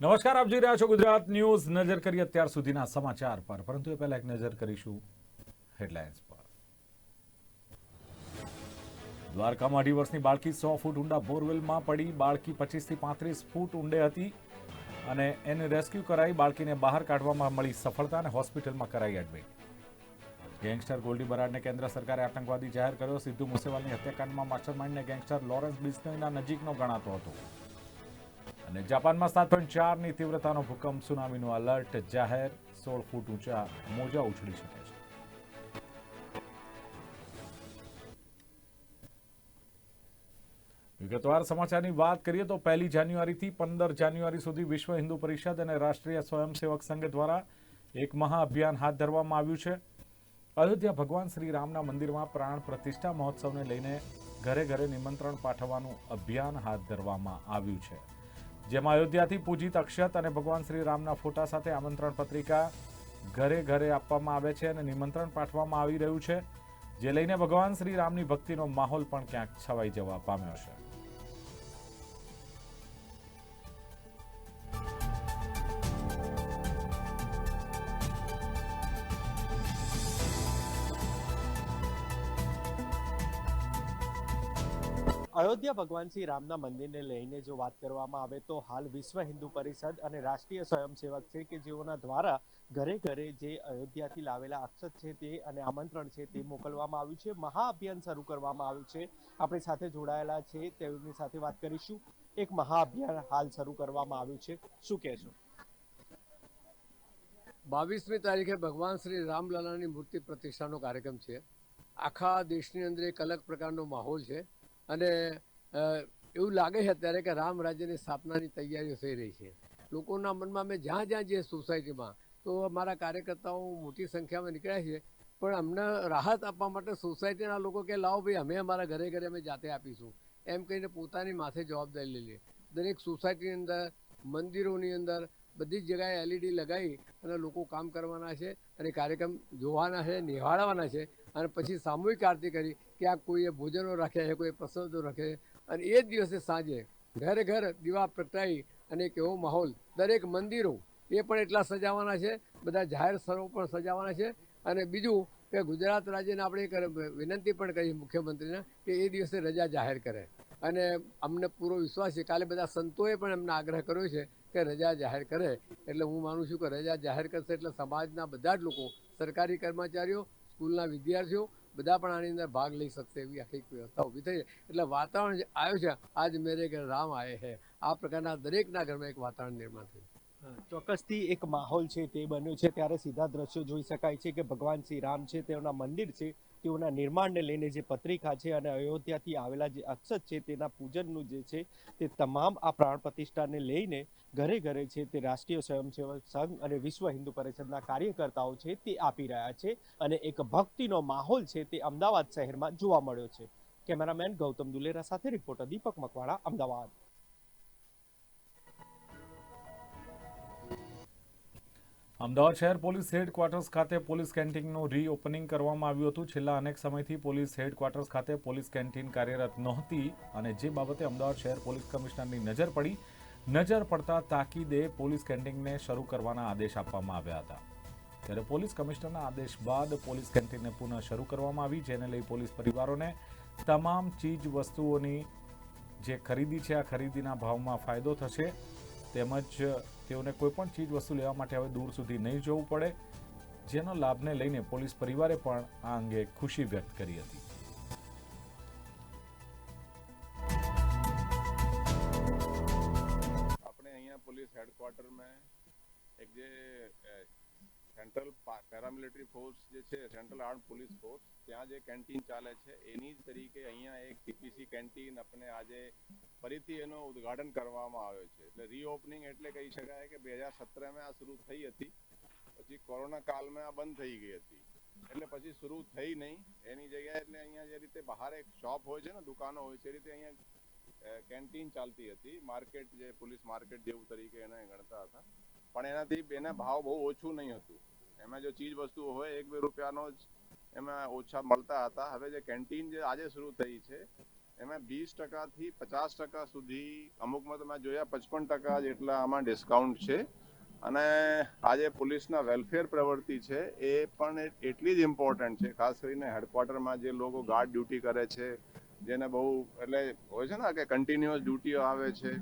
નમસ્કાર, આપ જોઈ રહ્યા છો ગુજરાત ન્યૂઝ. નજર કરીએ અત્યાર સુધીના સમાચાર પર. પરંતુ એ પહેલા એક નજર કરીશું હેડલાઇન્સ પર. દ્વારકામાં અઢી વર્ષની બાળકી સો ફૂટ ઊંડા બોરવેલમાં પડી. બાળકી પચીસથી પાંત્રીસ ફૂટ ઊંડે હતી અને એને રેસ્ક્યુ કરાઈ. બાળકીને બહાર કાઢવામાં મળી સફળતા અને હોસ્પિટલમાં કરાઈ એડમિટ ગેંગસ્ટર ગોલ્ડી બરાડને કેન્દ્ર સરકારે આતંકવાદી જાહેર કર્યો. સિદ્ધુ મુસેવાલની હત્યાકાંડમાં માસ્ટરમાઇન્ડને ગેંગસ્ટર લોરેન્સ બિસ્નોઈના નજીકનો ગણાતો હતો. અને જાપાનમાં સાત પોઈન્ટ ચારની તીવ્રતાનો ભૂકંપ, સુનામીનું અલર્ટ જાહેર સોળ ફૂટ ઊંચા મોજા ઉછળી શકે છે. વિગતવાર સમાચારની વાત કરીએ તો પહેલી જાન્યુઆરીથી પંદર જાન્યુઆરી સુધી વિશ્વ હિન્દુ પરિષદ અને રાષ્ટ્રીય સ્વયંસેવક સંઘ દ્વારા એક મહાઅભિયાન હાથ ધરવામાં આવ્યું છે. અયોધ્યા ભગવાન શ્રી રામના મંદિરમાં પ્રાણ પ્રતિષ્ઠા મહોત્સવને લઈને ઘરે ઘરે નિમંત્રણ પાઠવવાનું અભિયાન હાથ ધરવામાં આવ્યું છે. જેમાં અયોધ્યાથી પૂજિત અક્ષત અને ભગવાન શ્રી રામના ફોટા સાથે આમંત્રણ પત્રિકા ઘરે ઘરે આપવામાં આવે છે અને નિમંત્રણ પાઠવવામાં આવી રહ્યું છે, જે લઈને ભગવાન શ્રી રામની ભક્તિનો માહોલ પણ ક્યાંક છવાઈ જવા પામ્યો છે. અયોધ્યા ભગવાન શ્રી રામના મંદિરને લઈને જો વાત કરવામાં આવે તો હાલ વિશ્વ હિન્દુ પરિષદ અને રાષ્ટ્રીય સ્વયંસેવક છે કે જેઓના દ્વારા ઘરે ઘરે જે અયોધ્યાથી લાવેલા અક્ષત છે તે અને આમંત્રણ છે તે મોકલવામાં આવ્યું છે. મહાઅભિયાન શરૂ કરવામાં આવ્યું છે. આપણી સાથે જોડાયેલા છે તેમની સાથે વાત કરીશું. એક મહાઅભિયાન હાલ શરૂ કરવામાં આવ્યું છે. શું કહેશો? બાવીસમી તારીખે ભગવાન શ્રી રામલલાની મૂર્તિ પ્રતિષ્ઠાનો કાર્યક્રમ છે. આખા દેશની અંદર એક અલગ પ્રકારનો માહોલ છે. અને એવું લાગે છે અત્યારે કે રામ રાજ્યની સ્થાપનાની તૈયારીઓ થઈ રહી છે. લોકોના મનમાં અમે જ્યાં જ્યાં જઈએ સોસાયટીમાં, તો અમારા કાર્યકર્તાઓ મોટી સંખ્યામાં નીકળ્યા છે, પણ અમને રાહત આપવા માટે સોસાયટીના લોકો કે લાવો ભાઈ, અમે અમારા ઘરે ઘરે અમે જાતે આપીશું. એમ કહીને પોતાની માથે જવાબદારી લઈ લે. દરેક સોસાયટીની અંદર, મંદિરોની અંદર, બધી જ જગ્યાએ એલઈડી લગાવી અને લોકો કામ કરવાના છે અને કાર્યક્રમ જોવાના છે, નિહાળવાના છે. અને પછી સામૂહિક આરતી કરી કે આ કોઈએ ભોજનો રાખ્યા છે કોઈ પ્રસાદો રાખે છે. અને એ જ દિવસે સાંજે ઘરે ઘર દીવા પ્રગટાવી અને એક એવો માહોલ, દરેક મંદિરો એ પણ એટલા સજાવવાના છે, બધા જાહેર સ્થળો પણ સજાવવાના છે. અને બીજું કે ગુજરાત રાજ્યને આપણે એક વિનંતી પણ કરી મુખ્યમંત્રીને કે એ દિવસે રજા જાહેર કરે. અને અમને પૂરો વિશ્વાસ છે કાલે બધા સંતોએ પણ એમને આગ્રહ કર્યો છે કે રજા જાહેર કરે. એટલે હું માનું છું કે રજા જાહેર કરશે એટલે સમાજના બધા જ લોકો, સરકારી કર્મચારીઓ સ્કૂલના વિદ્યાર્થીઓ બધા પણ આની અંદર ભાગ લઈ શકશે એવી આખી વ્યવસ્થા ઊભી થઈ એટલે વાતાવરણ જે આવ્યું છે, આજ મેરે ઘર રામ આયે હે. આ પ્રકારના દરેકના ઘરમાં એક વાતાવરણ નિર્માણ થયું. ચોક્કસથી એક માહોલ છે તે બન્યો છે. ત્યારે સીધા દ્રશ્યો જોઈ શકાય છે કે ભગવાન શ્રી રામ છે, તેઓના મંદિર છે. તેઓના નિર્માણને લઈને જે પત્રિકા છે અને અયોધ્યાથી આવેલા જે અક્ષત છે તેના પૂજનનું જે છે તે તમામ આ પ્રાણ પ્રતિષ્ઠાને લઈને ઘરે ઘરે છે તે રાષ્ટ્રીય સ્વયંસેવક સંઘ અને વિશ્વ હિન્દુ પરિષદના કાર્યકર્તાઓ છે તે આપી રહ્યા છે અને એક ભક્તિનો માહોલ છે તે અમદાવાદ શહેરમાં જોવા મળ્યો છે. કેમેરામેન ગૌતમ દુલેરા સાથે રિપોર્ટર દીપક મકવાણા, અમદાવાદ. અમદાવાદ શહેર પોલીસ હેડક્વાર્ટર્સ ખાતે પોલીસ કેન્ટીનનું રીઓપનિંગ કરવામાં આવ્યું હતું. છેલ્લા અનેક સમયથી પોલીસ હેડક્વાર્ટર્સ ખાતે પોલીસ કેન્ટીન કાર્યરત નહોતી અને જે બાબતે અમદાવાદ શહેર પોલીસ કમિશનરની નજર પડી, નજર પડતા તાકીદે પોલીસ કેન્ટીનને શરૂ કરવાના આદેશ આપવામાં આવ્યા હતા. ત્યારે પોલીસ કમિશનરના આદેશ બાદ પોલીસ કેન્ટીનને પુનઃ શરૂ કરવામાં આવી, જેને લઈ પોલીસ પરિવારોને તમામ ચીજ વસ્તુઓની જે ખરીદી છે, આ ખરીદીના ભાવમાં ફાયદો થશે. તેમજ તેઓને કોઈ પણ ચીજ વસ્તુ લેવા માટે હવે દૂર સુધી નહીં જવું પડે, જેનો લાભને લઈને પોલીસ પરિવારે પણ આ અંગે ખુશી વ્યક્ત કરી હતી. સેન્ટ્રલ પેરામિલિટરી ફોર્સ જે છે, સેન્ટ્રલ આર્મ પોલીસ ફોર્સ, ત્યાં જે કેન્ટીન ચાલે છે, એની તરીકે અહીંયા એક ટીપીસી કેન્ટીન આપણે આજે ફરીથી એનો ઉદ્ઘાટન કરવામાં આવ્યો છે. એટલે રીઓપનિંગ એટલે કહી શકાય કે બે હજાર સત્રમાં આ શરૂ થઈ હતી, પછી કોરોના કાલમાં આ બંધ થઈ ગઈ હતી. એટલે પછી શરૂ થઈ નહીં. એની જગ્યાએ એટલે અહીંયા જે રીતે બહાર એક શોપ હોય છે ને, દુકાનો હોય છે, એ રીતે અહીંયા કેન્ટીન ચાલતી હતી. માર્કેટ જે, પોલીસ માર્કેટ જેવું તરીકે એને ગણતા હતા. પણ એનાથી એના ભાવ બહુ ઓછું નહીં હતું. એમાં જો ચીજ વસ્તુઓ હોય, એક બે રૂપિયાનો જ એમાં ઓછા મળતા હતા. હવે જે કેન્ટીન જે આજે શરૂ થઈ છે, એમાં વીસ ટકાથી પચાસ ટકા સુધી, અમુકમાં તમે જોયા, પચપન ટકા જેટલા આમાં ડિસ્કાઉન્ટ છે. અને આજે પોલીસના વેલફેર પ્રવૃત્તિ છે, એ પણ એટલી જ ઇમ્પોર્ટન્ટ છે. ખાસ કરીને હેડક્વાર્ટરમાં જે લોકો ગાર્ડ ડ્યુટી કરે છે, જેને બહુ, એટલે હોય છે ને કે કન્ટિન્યુઅસ ડ્યુટીઓ આવે છે.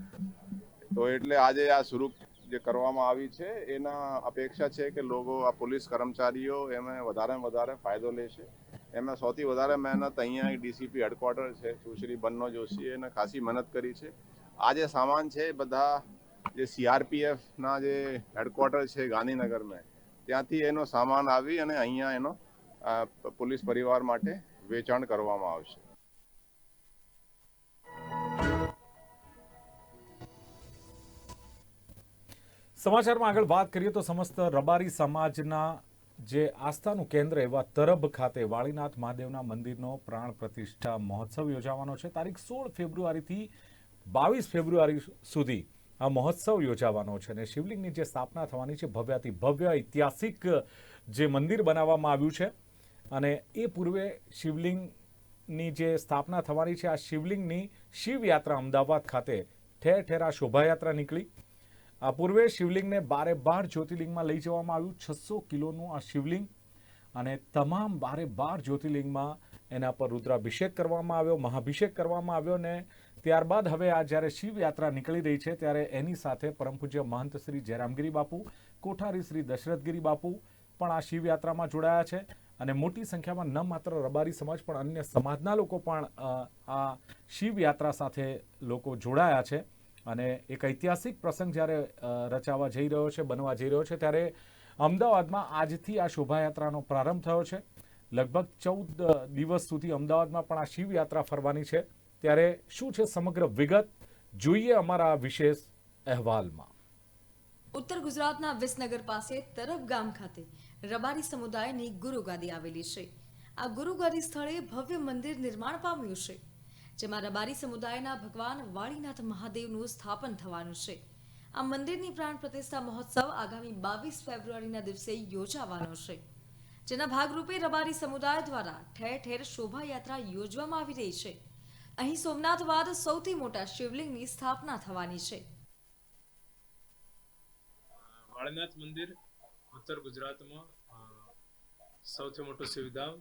તો એટલે આજે આ શરૂ જે કરવામાં આવી છે, એના અપેક્ષા છે કે લોકો આ પોલીસ કર્મચારીઓ એમાં વધારે વધારે ફાયદો લેશે. એમાં સૌથી વધારે મહેનત અહીંયા ડીસીપી હેડક્વાર્ટર છે, સુશ્રી બન્નો જોશીએ એને ખાસી મહેનત કરી છે. આ જે સામાન છે બધા જે સીઆરપીએફના જે હેડક્વાર્ટર છે ગાંધીનગરમાં, ત્યાંથી એનો સામાન આવી અને અહીંયા એનો પોલીસ પરિવાર માટે વેચાણ કરવામાં આવશે. સમાચારમાં આગળ વાત કરીએ તો સમસ્ત રબારી સમાજના જે આસ્થાનું કેન્દ્ર એવા તરબ ખાતે વાળીનાથ મહાદેવના મંદિરનો પ્રાણ પ્રતિષ્ઠા મહોત્સવ યોજાવાનો છે. તારીખ સોળ ફેબ્રુઆરીથી બાવીસ ફેબ્રુઆરી સુધી આ મહોત્સવ યોજાવાનો છે અને શિવલિંગની જે સ્થાપના થવાની છે ભવ્યાથી ભવ્ય ઐતિહાસિક જે મંદિર બનાવવામાં આવ્યું છે અને એ પૂર્વે શિવલિંગની જે સ્થાપના થવાની છે, આ શિવલિંગની શિવયાત્રા અમદાવાદ ખાતે ઠેર ઠેર આ શોભાયાત્રા નીકળી. આ પૂર્વે શિવલિંગને બારે બાર જ્યોતિર્લિંગમાં લઈ જવામાં આવ્યું. છસો કિલોનું આ શિવલિંગ અને તમામ બારે બાર જ્યોતિર્લિંગમાં એના પર રુદ્રાભિષેક કરવામાં આવ્યો, મહાભિષેક કરવામાં આવ્યો ને ત્યારબાદ હવે આ જ્યારે શિવયાત્રા નીકળી રહી છે ત્યારે એની સાથે પરમ પૂજ્ય મહંત શ્રી જયરામગીરી બાપુ, કોઠારી શ્રી દશરથગીરી બાપુ પણ આ શિવયાત્રામાં જોડાયા છે અને મોટી સંખ્યામાં ન માત્ર રબારી સમાજ પણ અન્ય સમાજના લોકો પણ આ શિવયાત્રા સાથે લોકો જોડાયા છે. અને એક ઐતિહાસિક પ્રસંગ જ્યારે રચાવા જઈ રહ્યો છે, બનવા જઈ રહ્યો છે, ત્યારે અમદાવાદમાં આજથી આ શોભાયાત્રાનો પ્રારંભ થયો છે. લગભગ ચૌદ દિવસ સુધી અમદાવાદમાં પણ આ શિવયાત્રા ફરવાની છે. ત્યારે શું છે સમગ્ર વિગત? જોઈએ અમારા વિશેષ અહેવાલમાં. ઉત્તર ગુજરાતના વિસનગર પાસે તરફ ગામ ખાતે રબારી સમુદાયની ગુરુગાદી આવેલી છે. આ ગુરુગાદી સ્થળે ભવ્ય મંદિર નિર્માણ પામ્યું છે. જેમાં રબારી સમુદાયના ભગવાન વાળીનાથ મહાદેવનું સ્થાપન થવાનું છે. આ મંદિરની પ્રાણ પ્રતિષ્ઠા મહોત્સવ આગામી બાવીસ ફેબ્રુઆરીના દિવસે યોજાવાનો છે. જેના ભાગરૂપે રબારી સમુદાય દ્વારા ઠેર ઠેર શોભાયાત્રા યોજવામાં આવી રહી છે. અહીં સોમનાથ બાદ સૌથી મોટા શિવલિંગની સ્થાપના થવાની છે. વાળનાથ મંદિર ઉત્તર ગુજરાતમાં સૌથી મોટું શિવધામ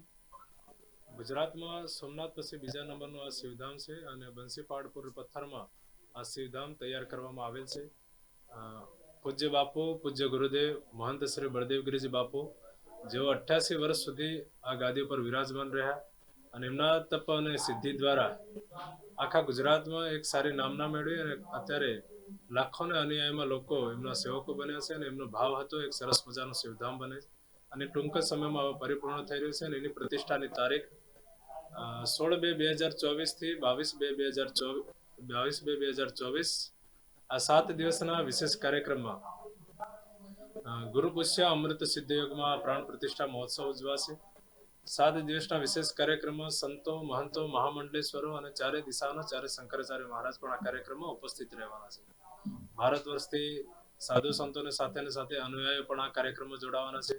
ગુજરાતમાં સોમનાથ પછી બીજા નંબરનું આ શિવધામ છે અને બંસીપાડપુર પથ્થરમાં આ શિવધામ તૈયાર કરવામાં આવેલ છે. પૂજ્ય બાપુ, પૂજ્ય ગુરુદેવ, મહંત શ્રી બળદેવગીરીજી બાપુ, જેઓ અઠ્યાસી વર્ષ સુધી આ ગાદી પર વિરાજમાન રહ્યા અને એમના તપ અને સિદ્ધિ દ્વારા આખા ગુજરાતમાં એક સારી નામના મેળવી અને અત્યારે લાખોને અનુયાયીમાં લોકો એમના સેવકો બન્યા છે અને એમનો ભાવ હતો એક સરસ મજાનો શિવધામ બને છે. અને ટૂંક જ સમયમાં પરિપૂર્ણ થઈ રહ્યું છે અને એની પ્રતિષ્ઠાની તારીખ સોળ બે બે હજાર ચોવીસથી બાવીસ બે બે હજાર ચોવીસ બાવીસ બે બે હજાર ચોવીસ, આ સાત દિવસના વિશેષ કાર્યક્રમમાં ગુરુ પુષ્ય અમૃત સિદ્ધયોગમાં પ્રાણ પ્રતિષ્ઠા મહોત્સવ ઉજવાશે. સાત દિવસના વિશેષ કાર્યક્રમમાં સંતો, મહંતો, મહામંડલેશ્વરો અને ચારે દિશાના ચારે શંકરાચાર્ય મહારાજ પણ આ કાર્યક્રમમાં ઉપસ્થિત રહેવાના છે. ભારત વર્ષથી સાધુ સંતોને સાથે સાથે અનુયાયીઓ પણ આ કાર્યક્રમમાં જોડાવાના છે.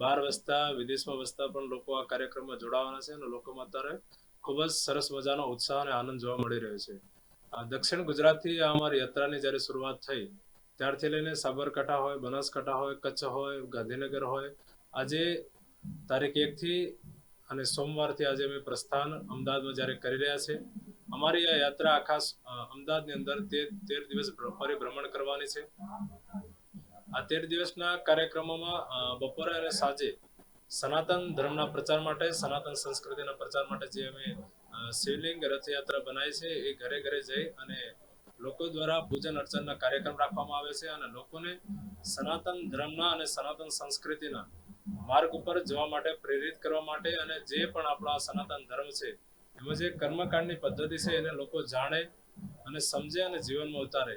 બહાર વસતા, વિદેશમાં વસતા પણ લોકો આ કાર્યક્રમમાં જોડાવાના છે અને લોકોમાં અત્યારે ખૂબ જ સરસ મજાનો ઉત્સાહ અને આનંદ જોવા મળી રહ્યો છે. દક્ષિણ ગુજરાતથી આ અમારી યાત્રાની જ્યારે શરૂઆત થઈ, ત્યારથી લઈને સાબરકાંઠા હોય, બનાસકાંઠા હોય, કચ્છ હોય, ગાંધીનગર હોય, આજે તારીખ એકથી અને સોમવારથી આજે અમે પ્રસ્થાન અમદાવાદમાં જ્યારે કરી રહ્યા છે, અમારી આ યાત્રા આખા અમદાવાદની અંદર તેર દિવસ ફરી પરિભ્રમણ કરવાની છે. આ તેર દિવસના કાર્યક્રમોમાં બપોરે અને સાંજે સનાતન ધર્મના પ્રચાર માટે, સનાતન સંસ્કૃતિના પ્રચાર માટે જે અમે શિવલિંગ રથયાત્રા બનાવી છે, એ ઘરે ઘરે જઈ અને લોકો દ્વારા પૂજન અર્ચનના કાર્યક્રમ રાખવામાં આવે છે અને લોકોને સનાતન ધર્મના અને સનાતન સંસ્કૃતિના માર્ગ ઉપર જવા માટે, પ્રેરિત કરવા માટે અને જે પણ આપણા સનાતન ધર્મ છે, એમાં જે કર્મકાંડની પદ્ધતિ છે એને લોકો જાણે અને સમજે અને જીવનમાં ઉતારે.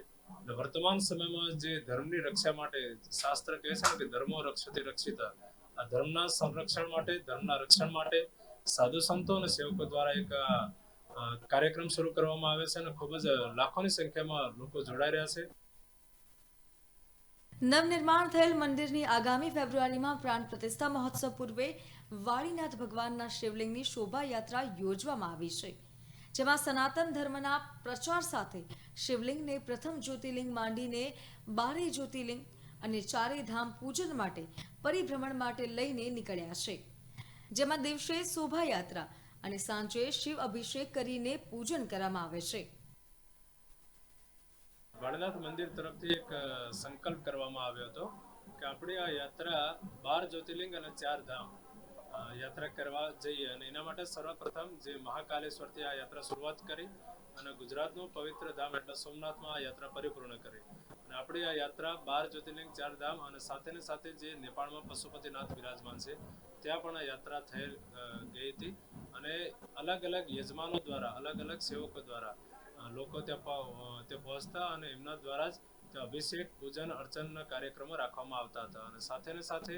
અને વર્તમાન સમયમાં જે ધર્મની રક્ષા માટે શાસ્ત્ર કહે છે ને કે ધર્મો રક્ષતી રક્ષિતા, આ ધર્મના સંરક્ષણ માટે, ધર્મના રક્ષણ માટે સાધુ સંતો અને સેવકો દ્વારા એક કાર્યક્રમ શરૂ કરવામાં આવે છે અને ખૂબ જ લાખોની સંખ્યામાં લોકો જોડાઈ રહ્યા છે. નવનિર્માણ થયેલ મંદિરની આગામી ફેબ્રુઆરીમાં પ્રાણ પ્રતિષ્ઠા મહોત્સવ પૂર્વે વાળીનાથ ભગવાનના શિવલિંગની શોભાયાત્રા યોજવામાં આવી છે. જેમાં સનાતન ધર્મના પ્રચાર સાથે શિવલિંગને પ્રથમ જ્યોતિર્લિંગ માંડીને બારે જ્યોતિર્લિંગ અને ચારે ધામ પૂજન માટે પરિભ્રમણ માટે લઈને નીકળ્યા છે. જેમાં દિવસે શોભાયાત્રા અને સાંજે શિવ અભિષેક કરીને પૂજન કરવામાં આવે છે. વાળનાથ મંદિર તરફથી એક સંકલ્પ કરવામાં આવ્યો હતો કે આપણી આ યાત્રા બાર જ્યોતિર્લિંગ અને ચાર ધામ યાત્રા કરવા જઈએ અને એના માટે સર્વપ્રથમ જે મહાકાલેશ્વરથી આ યાત્રા શરૂઆત કરી અને ગુજરાતનું પવિત્ર ધામ એટલે સોમનાથમાં આ યાત્રા પરિપૂર્ણ કરી. અને આપણી આ યાત્રા બાર જ્યોતિર્લિંગ, ચાર ધામ અને સાથેને સાથે જે નેપાળમાં પશુપતિનાથ બિરાજમાન છે, ત્યાં પણ આ યાત્રા થયેલ ગઈ હતી. અને અલગ અલગ યજમાનો દ્વારા, અલગ અલગ સેવકો દ્વારા લોકો ત્યાં ત્યાં પહોંચતા અને એમના દ્વારા જ અભિષેક, પૂજન, અર્ચનના કાર્યક્રમો રાખવામાં આવતા હતા. અને સાથેને સાથે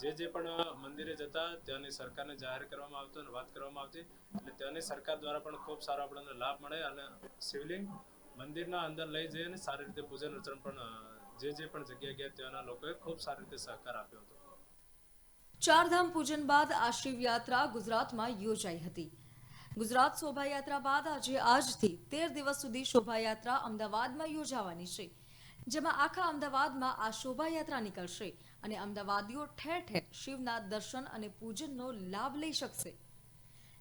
જે જે પણ મંદિરે જતા ત્યાંની સરકારને જાહેર કરવામાં આવતો અને વાત કરવામાં આવતી એટલે ત્યાંની સરકાર દ્વારા પણ ખૂબ સારો આપણને લાભ મળે અને શિવલિંગ મંદિરના અંદર લઈ જઈ અને સારી રીતે પૂજન અર્ચન પણ જે જે પણ જગ્યાએ ગયા ત્યાંના લોકોએ ખૂબ સારી રીતે સહકાર આપ્યો હતો. ચારધામ પૂજન બાદ આ શિવયાત્રા ગુજરાતમાં યોજાઈ હતી. ગુજરાત શોભાયાત્રા બાદ આજે આજથી તેર દિવસ સુધી શોભાયાત્રા અમદાવાદમાં યોજાવાની છે. જેમાં આખા અમદાવાદમાં આ શોભાયાત્રા નીકળશે અને અમદાવાદીઓ ઠેર ઠેર શિવના દર્શન અને પૂજનનો લાભ લઈ શકશે.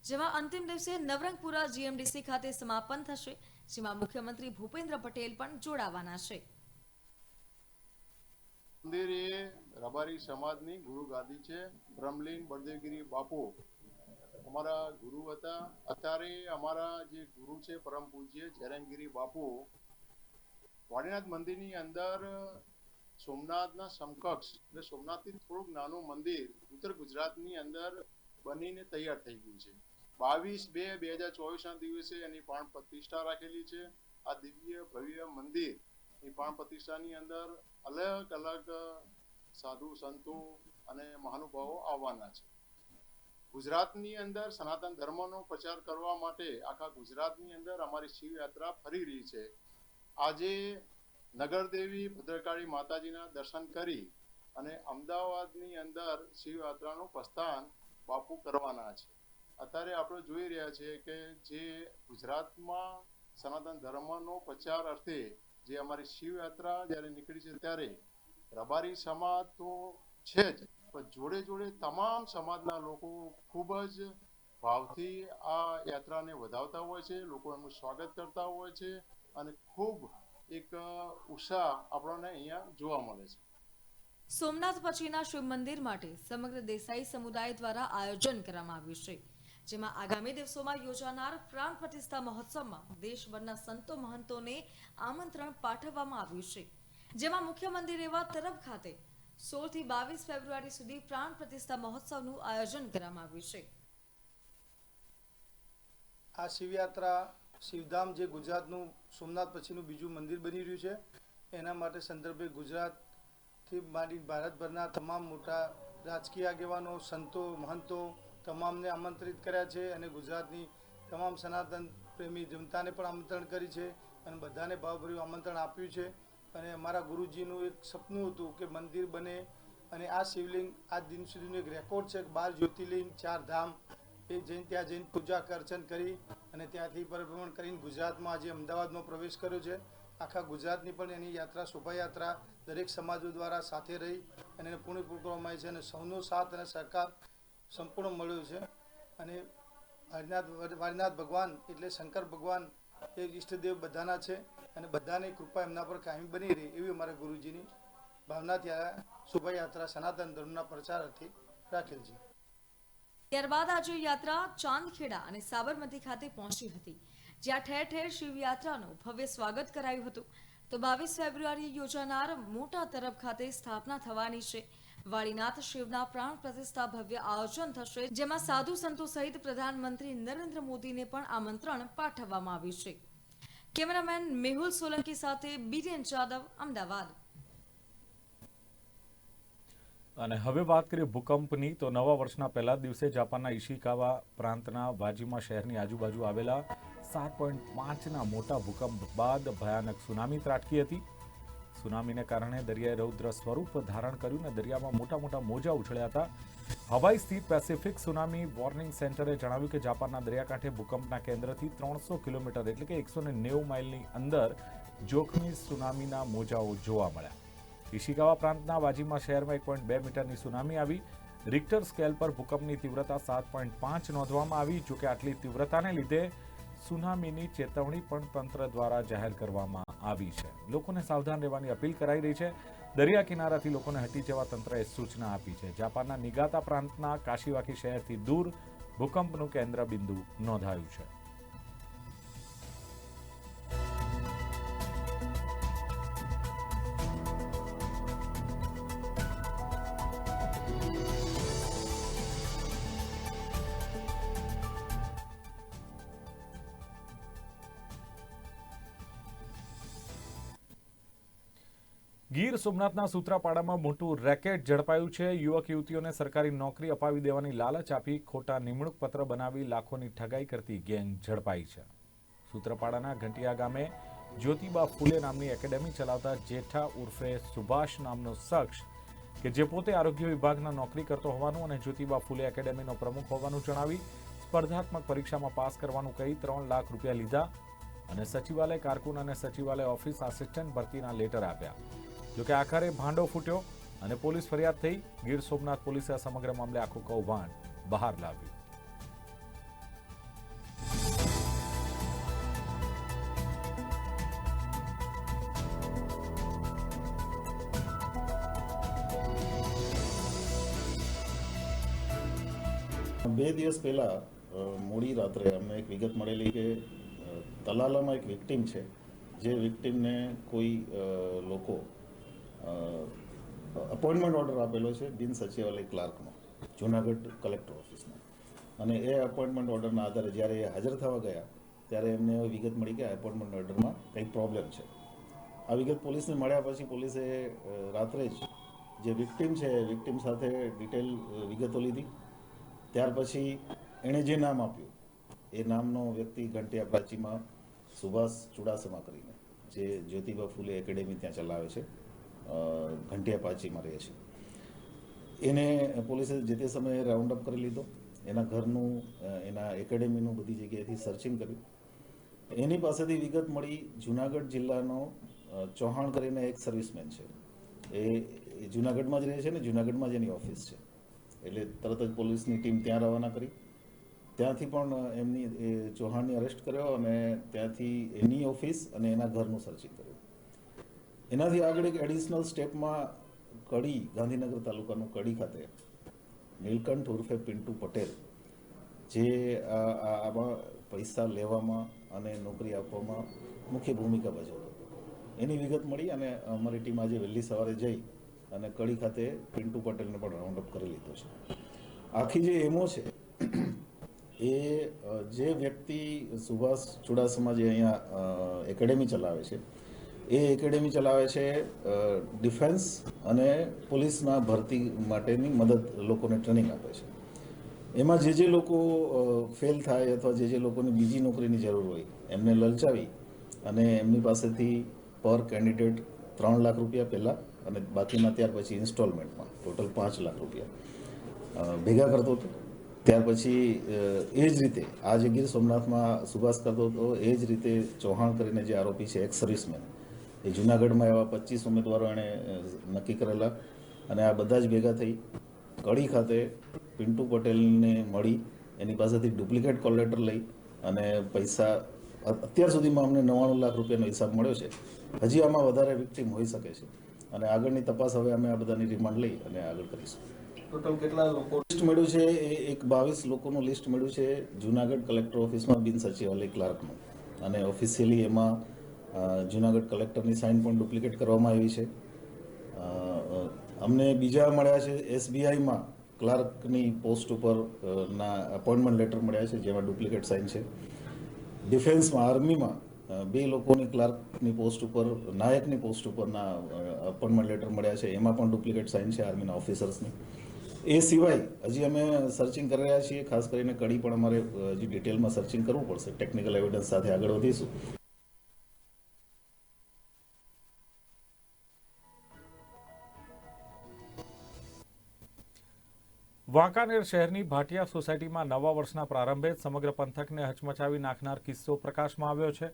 જેમાં અંતિમ દિવસે નવરંગપુરા જીએમડીસી ખાતે સમાપન થશે, જેમાં મુખ્યમંત્રી ભૂપેન્દ્ર પટેલ પણ જોડાવાના છે. મંદિર એ રબારી સમાજની ગુરુ ગાદી છે. બ્રહ્મલીન, બળદેવગીરી બાપુ અમારા ગુરુ હતા. અત્યારે અમારા જે ગુરુ છે પરમ પૂજ્ય, જયરામગીરી બાપુ વાડીનાથ મંદિરની અંદર સોમનાથના સમકક્ષ એટલે સોમનાથથી થોડુંક નાનું મંદિર ઉત્તર ગુજરાતની અંદર બનીને તૈયાર થઈ ગયું છે. બાવીસ બે બે હજાર ચોવીસના દિવસે એની પ્રાણ પ્રતિષ્ઠા રાખેલી છે. આ દિવ્ય ભવ્ય મંદિર એ પ્રાણ પ્રતિષ્ઠાની અંદર અલગ અલગ સાધુ સંતો અને મહાનુભાવો આવવાના છે. ગુજરાતની અંદર સનાતન ધર્મનો પ્રચાર કરવા માટે આખા ગુજરાતની અંદર અમારી શિવયાત્રા ફરી રહી છે. આજે નગરદેવી ભદ્રકાળી માતાજીના દર્શન કરી અને અમદાવાદની અંદર શિવયાત્રાનું પ્રસ્થાન બાપુ કરવાના છે. અત્યારે આપણે જોઈ રહ્યા છીએ કે જે ગુજરાતમાં સનાતન ધર્મનો પ્રચાર અર્થે જે અમારી શિવયાત્રા જ્યારે નીકળી છે ત્યારે રબારી સમાજ તો છે જ, પણ જોડે જોડે તમામ સમાજના લોકો ખૂબ જ ભાવથી આ યાત્રાને વધાવતા હોય છે લોકો એનું સ્વાગત કરતા હોય છે અને ખૂબ એક ઉત્સાહ આપણને અહીંયા જોવા મળે છે. સોમનાથ પછીના શિવ મંદિર માટે સમગ્ર દેસાઈ સમુદાય દ્વારા આયોજન કરવામાં આવ્યું છે. જેમાં આગામી દિવસોમાં યોજાનાર પ્રાણ પ્રતિષ્ઠા મહોત્સવમાં દેશભરના સંતો મહંતોને આમંત્રણ પાઠવવામાં આવ્યું છે. જેમાં મુખ્ય મંદિર એવા તરફ ખાતે સોળથી બાવીસ ફેબ્રુઆરી સુધી પ્રાણ પ્રતિષ્ઠા મહોત્સવનું આયોજન કરવામાં આવ્યું છે. આ શિવયાત્રા શિવધામ જે ગુજરાતનું સોમનાથ પછીનું બીજું મંદિર બની રહ્યું છે, એના માટે સંદર્ભે ગુજરાતથી માંડી ભારતભરના તમામ મોટા રાજકીય આગેવાનો, સંતો, મહંતો તમામને આમંત્રિત કર્યા છે અને ગુજરાતની તમામ સનાતન પ્રેમી જનતાને પણ આમંત્રણ કરી છે અને બધાને ભાવભર્યું આમંત્રણ આપ્યું છે. અને અમારા ગુરુજીનું એક સપનું હતું કે મંદિર બને અને આ શિવલિંગ આ દિન સુધીનું એક રેકોર્ડ છે બાર જ્યોતિર્લિંગ, ચાર ધામ એ જઈને ત્યાં જઈને પૂજા અર્ચન કરી અને ત્યાંથી પરિભ્રમણ કરીને ગુજરાતમાં આજે અમદાવાદમાં પ્રવેશ કર્યો છે. આખા ગુજરાતની પણ એની યાત્રા, શોભાયાત્રા દરેક સમાજો દ્વારા સાથે રહી અને એને પૂર્ણ કરવામાં આવી છે અને સૌનો સાથ અને સહકાર સંપૂર્ણ મળ્યો છે. અને વારીનાથ વારીનાથ ભગવાન એટલે શંકર ભગવાન એ ઈષ્ટદેવ બધાના છે અને બધાની કૃપા એમના પર કાયમ બની રહે એવી અમારા ગુરુજીની ભાવના ત્યાં શોભાયાત્રા સનાતન ધર્મના પ્રચાર અર્થે રાખેલ છે. ત્યારબાદ આજે યાત્રા ચાંદખેડા અને સાબરમતી ખાતે પહોંચી હતી, જ્યાં ઠેર ઠેર શિવયાત્રાનું ભવ્ય સ્વાગત કરાયું હતું. તો બાવીસ ફેબ્રુઆરીએ યોજાનાર મોટા તરફ ખાતે સ્થાપના થવાની છે. વાળીનાથ શિવના પ્રાણ પ્રતિષ્ઠા ભવ્ય આયોજન થશે, જેમાં સાધુ સંતો સહિત પ્રધાનમંત્રી નરેન્દ્ર મોદીને પણ આમંત્રણ પાઠવવામાં આવ્યું છે. કેમેરામેન મેહુલ સોલંકી સાથે બીરેન જાદવ, અમદાવાદ. અને હવે વાત કરીએ ભૂકંપની, તો નવા વર્ષના પહેલા દિવસે જાપાનના ઇશિકાવા પ્રાંતના વાજીમા શહેરની આજુબાજુ આવેલા સાત પોઈન્ટ પાંચના મોટા ભૂકંપ બાદ ભયાનક સુનામી ત્રાટકી હતી. સુનામીને કારણે દરિયાએ રૌદ્ર સ્વરૂપ ધારણ કર્યું અને દરિયામાં મોટા મોટા મોજા ઉછળ્યા હતા. હવાઈ સ્થિત પેસિફિક સુનામી વોર્નિંગ સેન્ટરે જણાવ્યું કે જાપાનના દરિયાકાંઠે ભૂકંપના કેન્દ્રથી ત્રણસો કિલોમીટર એટલે કે એકસો નેવું માઇલની અંદર જોખમી સુનામીના મોજાઓ જોવા મળ્યા. ઇશિકાવા પ્રાંતના વાજીમા શહેરમાં એક પોઈન્ટ બે મીટરની સુનામી આવી. રિક્ટર સ્કેલ પર ભૂકંપની તીવ્રતા સાત પોઈન્ટ પાંચ નોંધવામાં આવી જોકે આટલી તીવ્રતાને લીધે સુનામીની ચેતવણી પણ તંત્ર દ્વારા જાહેર કરવામાં આવી છે. લોકોને સાવધાન રહેવાની અપીલ કરાઈ રહી છે. દરિયા કિનારાથી લોકોને હટી જવા તંત્રએ સૂચના આપી છે. જાપાનના નિગાતા પ્રાંતના કાશીવાકી શહેરથી દૂર ભૂકંપનું કેન્દ્ર બિંદુ નોંધાયું છે. ગીર સોમનાથના સૂત્રાપાડામાં મોટું રેકેટ ઝડપાયું છે. યુવક, યુવતીઓને સરકારી નોકરી અપાવી દેવાની લાલચ આપી ખોટા નિમણૂક પત્ર બનાવી લાખોની ઠગાઈ કરતી ગેંગ ઝડપાઈ છે. સૂત્રાપાડાના ઘંટિયા ગામે જ્યોતિબા ફૂલે નામની એકેડેમી ચલાવતા જેઠા ઉર્ફે સુભાષ નામનો શખ્સ, કે જે પોતે આરોગ્ય વિભાગના નોકરી કરતો હોવાનું અને જ્યોતિબા ફૂલે એકેડેમીનો પ્રમુખ હોવાનું જણાવી સ્પર્ધાત્મક પરીક્ષામાં પાસ કરવાનું કહી ત્રણ લાખ રૂપિયા લીધા અને સચિવાલય, કારકુન અને સચિવાલય ઓફિસ આસિસ્ટન્ટ ભરતીના લેટર આપ્યા. જોકે આખરે ભાંડો ફૂટ્યો અને પોલીસ ફરિયાદ થઈ. ગીર સોમનાથ પોલીસે આ સમગ્ર મામલે આખું કૌભાંડ બહાર લાવ્યું. બે દિવસ પહેલાં મોડી રાત્રે અમને એક વિગત મળેલી કે તલાલામાં એક વિક્ટીમ છે. જે વિક્ટીમને કોઈ લોકો અપોઇન્ટમેન્ટ ઓર્ડર આપેલો છે બિન સચિવાલય ક્લાર્કનો, જુનાગઢ કલેક્ટર ઓફિસનો. અને એ અપોઇન્ટમેન્ટ ઓર્ડરના આધારે જ્યારે એ હાજર થવા ગયા, ત્યારે એમને વિગત મળી કે એપોઇન્ટમેન્ટ ઓર્ડરમાં કંઈક પ્રોબ્લેમ છે. આ વિગત પોલીસને મળ્યા પછી પોલીસે રાત્રે જ જે વિક્ટીમ છે વિક્ટીમ સાથે ડિટેલ વિગતો લીધી. ત્યાર પછી એણે જે નામ આપ્યું, એ નામનો વ્યક્તિ ઘંટિયા પ્રાચીમાં સુભાષ ચુડાસમા કરીને, જે જ્યોતિબા ફૂલે એકેડેમી ત્યાં ચલાવે છે. અ, ઘંટિયા પ્રાચીમાં રહે છે એને પોલીસે જે તે સમયે રાઉન્ડ અપ કરી લીધો. એના ઘરનું એના એકેડેમીનું બધી જગ્યાએથી સર્ચિંગ કર્યું. એની પાસેથી વિગત મળી જુનાગઢ જિલ્લાનો ચૌહાણ કરીને એક સર્વિસમેન છે. એ જુનાગઢમાં જ રહે છે ને જુનાગઢમાં જ એની ઓફિસ છે. એટલે તરત જ પોલીસની ટીમ ત્યાં રવાના કરી. ત્યાંથી પણ એમની એ ચૌહાણને અરેસ્ટ કર્યો અને ત્યાંથી એની ઓફિસ અને એના ઘરનું સર્ચિંગ કર્યું. એનાથી આગળ એક એડિશનલ સ્ટેપમાં કડી, ગાંધીનગર તાલુકાનું કડી ખાતે, નીલકંઠ ઉર્ફે પિન્ટુ પટેલ, જે આમાં પૈસા લેવામાં અને નોકરી આપવામાં મુખ્ય ભૂમિકા ભજવતો હતો. એની વિગત મળી અને અમારી ટીમ આજે વહેલી સવારે જઈ અને કડી ખાતે પિન્ટુ પટેલને પણ રાઉન્ડ અપ કરી લીધો છે. આખી જે એમો છે, એ જે વ્યક્તિ સુભાષ ચુડાસમા જે અહીંયા એકેડેમી ચલાવે છે એ એકેડેમી ચલાવે છે ડિફેન્સ અને પોલીસના ભરતી માટેની મદદ લોકોને ટ્રેનિંગ આપે છે. એમાં જે જે લોકો ફેલ થાય અથવા જે જે લોકોને બીજી નોકરીની જરૂર હોય, એમને લલચાવી અને એમની પાસેથી પર કેન્ડિડેટ ત્રણ લાખ રૂપિયા પહેલાં અને બાકીના ત્યાર પછી ઇન્સ્ટોલમેન્ટમાં, ટોટલ પાંચ લાખ રૂપિયા ભેગા કરતો હતો. ત્યાર પછી એ જ રીતે, આ જે ગીર સોમનાથમાં સુભાષ કરતો હતો, એ જ રીતે ચૌહાણ કરીને જે આરોપી છે એક સર્વિસમેન એ જુનાગઢમાં એવા પચીસ ઉમેદવારો એણે નક્કી કરેલા અને આ બધા જ ભેગા થઈ કડી ખાતે પિન્ટુ પટેલને મળી એની પાસેથી ડુપ્લિકેટ કોલ લેટર લઈ અને પૈસા અત્યાર સુધીમાં અમને નવ્વાણું લાખ રૂપિયાનો હિસાબ મળ્યો છે. હજી આમાં વધારે વિક્ટીમ હોઈ શકે છે. અને આગળની તપાસ હવે અમે આ બધાની રિમાન્ડ લઈ અને આગળ કરીશું. ટોટલ કેટલા લોકો? લિસ્ટ મળ્યું છે એ એક બાવીસ લોકોનું લિસ્ટ મળ્યું છે જુનાગઢ કલેક્ટર ઓફિસમાં બિન સચિવાલય ક્લાર્કનું. અને ઓફિશિયલી એમાં જુનાગઢ કલેક્ટરની સાઇન પણ ડુપ્લિકેટ કરવામાં આવી છે. અમને બીજા મળ્યા છે એસબીઆઈમાં ક્લાર્કની પોસ્ટ ઉપર ના અપોઇન્ટમેન્ટ લેટર મળ્યા છે જેમાં ડુપ્લિકેટ સાઇન છે. ડિફેન્સમાં, આર્મીમાં બે લોકોની ક્લાર્કની પોસ્ટ ઉપર, નાયકની પોસ્ટ ઉપરના અપોઇન્ટમેન્ટ લેટર મળ્યા છે. એમાં પણ ડુપ્લિકેટ સાઇન છે આર્મીના ઓફિસર્સની. એ સિવાય, હજી અમે સર્ચિંગ કરી રહ્યા છીએ, ખાસ કરીને કડી પણ અમારે હજી ડિટેલમાં સર્ચિંગ કરવું પડશે. ટેકનિકલ એવિડન્સ સાથે આગળ વધીશું. વાંકાનેર શહેરની ભાટિયા સોસાયટીમાં નવા વર્ષના પ્રારંભે સમગ્ર પંથકને હચમચાવી નાખનાર કિસ્સો પ્રકાશમાં આવ્યો છે.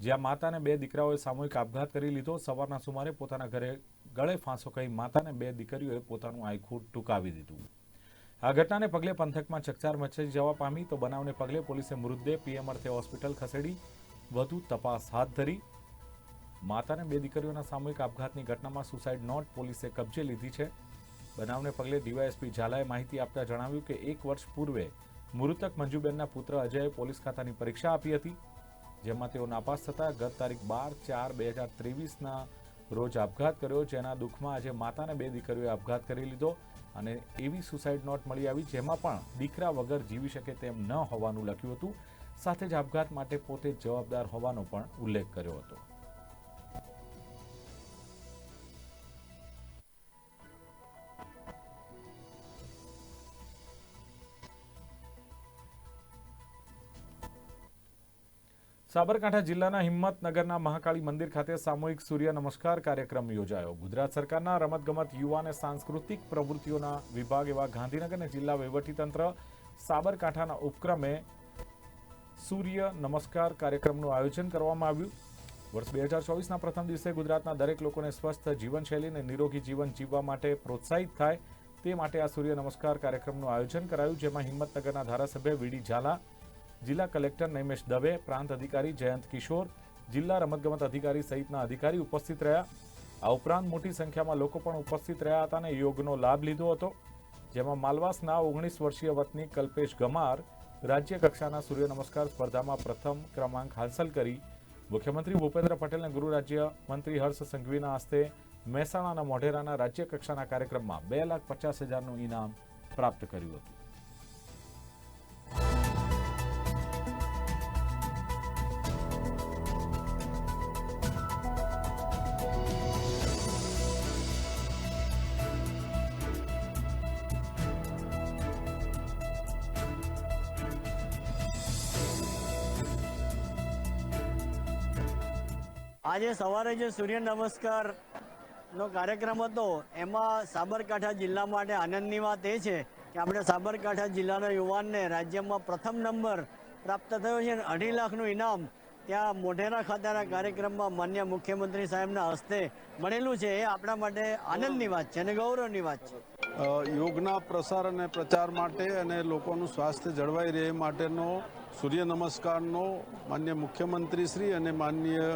જ્યાં માતાને બે દીકરાઓએ સામૂહિક આપઘાત કરી લીધો. સવારના સુમારે પોતાના ઘરે ગળે ફાંસો કહી માતાને બે દીકરીઓએ પોતાનું આયખું ટૂંકાવી દીધું. આ ઘટનાને પગલે પંથકમાં ચકચાર મચાઈ જવા પામી તો બનાવને પગલે પોલીસે મૃતદેહ પીએમ હોસ્પિટલ ખસેડી વધુ તપાસ હાથ ધરી. માતાને બે દીકરીઓના સામૂહિક આપઘાતની ઘટનામાં સુસાઇડ નોટ પોલીસે કબજે લીધી છે. બનાવને પગલે ડીવાયએસપી ઝાલાએ માહિતી આપતા જણાવ્યું કે એક વર્ષ પૂર્વે મૃતક મંજુબેનના પુત્ર અજયે પોલીસ ખાતાની પરીક્ષા આપી હતી, જેમાં તેઓ નાપાસ થતા ગત તારીખ બાર ચાર બે હજાર ત્રેવીસના રોજ આપઘાત કર્યો, જેના દુઃખમાં આજે માતાને બે દીકરીઓએ આપઘાત કરી લીધો અને એવી સુસાઇડ નોટ મળી આવી જેમાં પણ દીકરા વગર જીવી શકે તેમ ન હોવાનું લખ્યું હતું, સાથે જ આપઘાત માટે પોતે જવાબદાર હોવાનો પણ ઉલ્લેખ કર્યો હતો. સાબરકાંઠા જિલ્લાના હિંમતનગરના મહાકાળી મંદિર ખાતે સામૂહિક સૂર્ય નમસ્કાર કાર્યક્રમ યોજાયો. ગુજરાત સરકારના રમતગમત યુવા અને સાંસ્કૃતિક પ્રવૃત્તિઓના વિભાગ એવા ગાંધીનગર અને જિલ્લા વહીવટીતંત્ર સાબરકાંઠાના ઉપક્રમે સૂર્ય નમસ્કાર કાર્યક્રમનું આયોજન કરવામાં આવ્યું. વર્ષ બે હજાર ચોવીસના પ્રથમ દિવસે ગુજરાતના દરેક લોકોને સ્વસ્થ જીવનશૈલી અને નિરોગી જીવન જીવવા માટે પ્રોત્સાહિત થાય તે માટે આ સૂર્ય નમસ્કાર કાર્યક્રમનું આયોજન કરાયું, જેમાં હિંમતનગરના ધારાસભ્ય વીડી ઝાલા જિલ્લા કલેક્ટર નૈમેશ દવે, પ્રાંત અધિકારી જયંત કિશોર, જિલ્લા રમતગમત અધિકારી સહિતના અધિકારી ઉપસ્થિત રહ્યા. આ ઉપરાંત મોટી સંખ્યામાં લોકો પણ ઉપસ્થિત રહ્યા હતા અને યોગનો લાભ લીધો હતો. જેમાં માલવાસના ઓગણીસ વર્ષીય વતની કલ્પેશ ગમાર રાજ્ય કક્ષાના સૂર્ય નમસ્કાર સ્પર્ધામાં પ્રથમ ક્રમાંક હાંસલ કરી. મુખ્યમંત્રી ભૂપેન્દ્ર પટેલને ગૃહ રાજ્ય મંત્રી હર્ષ સંઘવીના હસ્તે મહેસાણાના મોઢેરાના રાજ્ય કક્ષાના કાર્યક્રમમાં બે લાખ પચાસ હજારનું ઇનામ પ્રાપ્ત કર્યું હતું. આજે સવારે જે સૂર્ય નમસ્કાર નો કાર્યક્રમ હતો, એમાં સાબરકાંઠા જિલ્લા માટે આનંદની વાત એ છે કે આપણે સાબરકાંઠા જિલ્લાના યુવાનને રાજ્યમાં પ્રથમ નંબર પ્રાપ્ત થયો છે અને અઢી લાખનું ઇનામ ત્યાં મોઢેરા ખાતેના કાર્યક્રમમાં માન્ય મુખ્યમંત્રી સાહેબના હસ્તે મળેલું છે. એ આપણા માટે આનંદની વાત છે અને ગૌરવની વાત છે. યોગના પ્રસાર અને પ્રચાર માટે અને લોકોનું સ્વાસ્થ્ય જળવાઈ રહે માટેનો સૂર્ય નમસ્કારનો માન્ય મુખ્યમંત્રી શ્રી અને માન્ય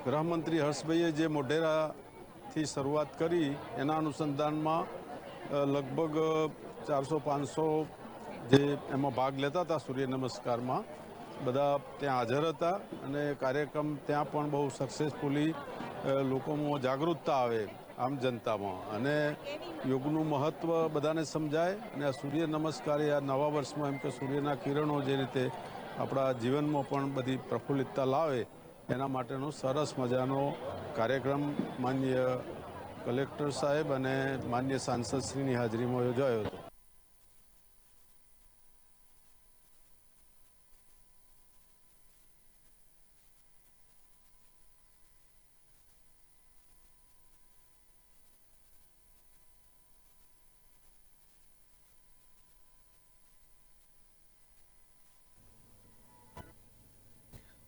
ગૃહમંત્રી હર્ષભાઈએ જે મોઢેરાથી શરૂઆત કરી, એના અનુસંધાનમાં લગભગ ચારસો પાંચસો જે એમાં ભાગ લેતા હતા સૂર્ય નમસ્કારમાં, બધા ત્યાં હાજર હતા અને કાર્યક્રમ ત્યાં પણ બહુ સક્સેસફુલી લોકોમાં જાગૃતતા આવે આમ જનતામાં. અને યોગનું મહત્ત્વ બધાને સમજાય અને આ સૂર્ય નમસ્કાર આ નવા વર્ષમાં એમ કે સૂર્યના કિરણો જે રીતે આપણા જીવનમાં પણ બધી પ્રફુલ્લિતતા લાવે એના માટેનો સરસ મજાનો કાર્યક્રમ માન્ય કલેક્ટર સાહેબ અને માન્ય સાંસદશ્રીની હાજરીમાં યોજાયો હતો.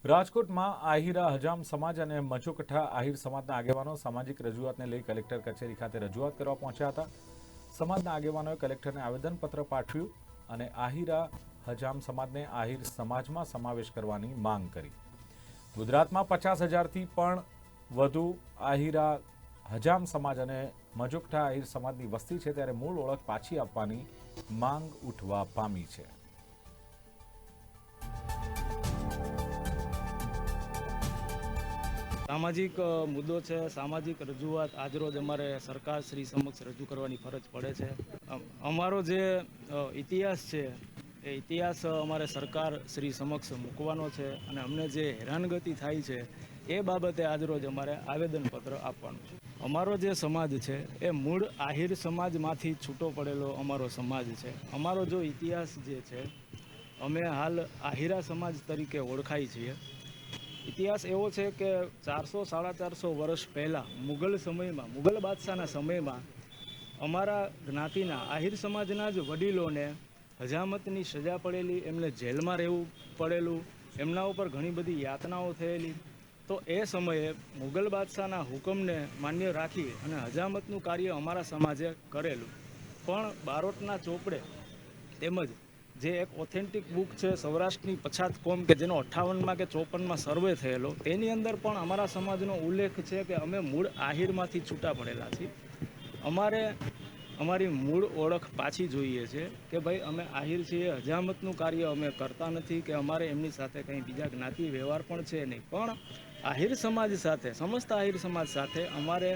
રાજકોટમાં આહિરા હજામ સમાજ અને મચુકઠા આહિર સમાજના આગેવાનો સામાજિક રજૂઆતને લઈ કલેક્ટર કચેરી ખાતે રજૂઆત કરવા પહોંચ્યા હતા. સમાજના આગેવાનોએ કલેક્ટરને આવેદનપત્ર પાઠવ્યું અને આહિરા હજામ સમાજને આહિર સમાજમાં સમાવેશ કરવાની માંગ કરી. ગુજરાતમાં પચાસ હજારથી પણ વધુ આહિરા હજામ સમાજ અને મજુકઠા આહિર સમાજની વસ્તી છે, ત્યારે મૂળ ઓળખ પાછી આપવાની માંગ ઉઠવા પામી છે. સામાજિક મુદ્દો છે, સામાજિક રજૂઆત આજરોજ અમારે સરકાર શ્રી સમક્ષ રજૂ કરવાની ફરજ પડે છે. અમારો જે ઇતિહાસ છે, એ ઇતિહાસ અમારે સરકાર શ્રી સમક્ષ મૂકવાનો છે અને અમને જે હેરાનગતિ થાય છે, એ બાબતે આજરોજ અમારે આવેદનપત્ર આપવાનું છે. અમારો જે સમાજ છે, એ મૂળ આહિર સમાજમાંથી છૂટો પડેલો અમારો સમાજ છે. અમારો જો ઇતિહાસ જે છે, અમે હાલ આહિરા સમાજ તરીકે ઓળખાય છીએ. ઇતિહાસ એવો છે કે ચારસો, સાડા ચારસો વર્ષ પહેલાં મુગલ સમયમાં મુગલ બાદશાહના સમયમાં અમારા જ્ઞાતિના, આહિર સમાજના જ વડીલોને હજામતની સજા પડેલી, એમને જેલમાં રહેવું પડેલું, એમના ઉપર ઘણી બધી યાતનાઓ થયેલી. તો એ સમયે મુગલ બાદશાહના હુકમને માન્ય રાખી અને હજામતનું કાર્ય અમારા સમાજે કરેલું. પણ બારોટના ચોપડે તેમજ જે એક ઓથેન્ટિક બુક છે સૌરાષ્ટ્રની પછાત કોમ કે જેનો અઠ્ઠાવનમાં કે ચોપનમાં સર્વે થયેલો, તેની અંદર પણ અમારા સમાજનો ઉલ્લેખ છે કે અમે મૂળ આહિરમાંથી છૂટા પડેલા છીએ. અમારે અમારી મૂળ ઓળખ પાછી જોઈએ છે કે ભાઈ અમે આહિર છીએ હજામતનું કાર્ય અમે કરતા નથી, કે અમારે એમની સાથે કંઈ બીજા જ્ઞાતિ વ્યવહાર પણ છે નહીં. પણ આહિર સમાજ સાથે, સમસ્ત આહિર સમાજ સાથે અમારે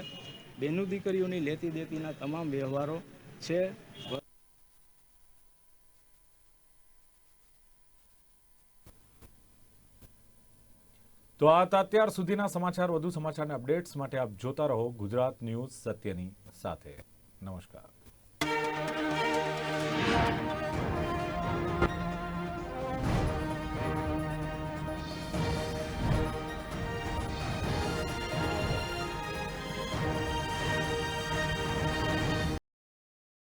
બેનું દીકરીઓની લેતી દેતીના તમામ વ્યવહારો છે. તો આ અત્યાર સુધીના સમાચાર. વધુ સમાચારના અપડેટ્સ માટે આપ જોતા રહો ગુજરાત ન્યૂઝ સત્યની સાથે. નમસ્કાર.